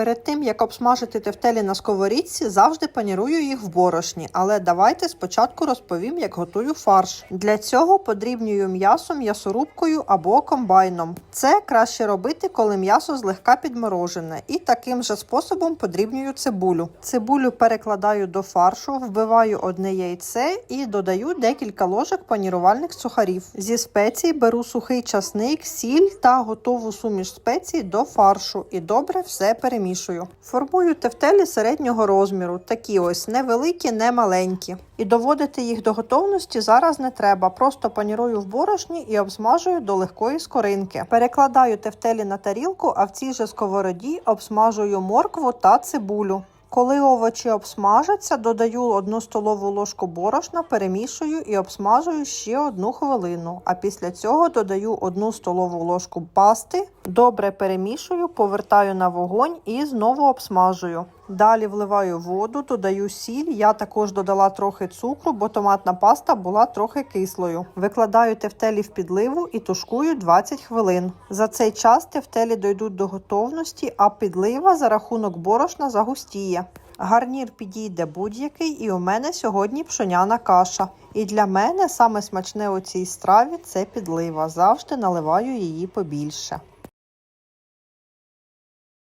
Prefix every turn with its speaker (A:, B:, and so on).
A: Перед тим як обсмажити тефтелі на сковорідці, завжди панірую їх в борошні. Але давайте спочатку розповім, як готую фарш. Для цього подрібнюю м'ясо м'ясорубкою або комбайном. Це краще робити, коли м'ясо злегка підморожене. І таким же способом подрібнюю цибулю. Цибулю перекладаю до фаршу, вбиваю одне яйце і додаю декілька ложок панірувальних сухарів. Зі спецій беру сухий часник, сіль та готову суміш спецій до фаршу і добре все перемішую. Формую тефтелі середнього розміру, такі ось невеликі, не маленькі. І доводити їх до готовності зараз не треба. Просто панірую в борошні і обсмажую до легкої скоринки. Перекладаю тефтелі на тарілку, а в цій же сковороді обсмажую моркву та цибулю. Коли овочі обсмажаться, додаю одну столову ложку борошна, перемішую і обсмажую ще одну хвилину. А після цього додаю одну столову ложку пасти, добре перемішую, повертаю на вогонь і знову обсмажую. Далі вливаю воду, додаю сіль. Я також додала трохи цукру, бо томатна паста була трохи кислою. Викладаю тефтелі в підливу і тушкую 20 хвилин. За цей час тефтелі дойдуть до готовності, а підлива за рахунок борошна загустіє. Гарнір підійде будь-який, і у мене сьогодні пшоняна каша. І для мене саме смачне у цій страві це підлива. Завжди наливаю її побільше.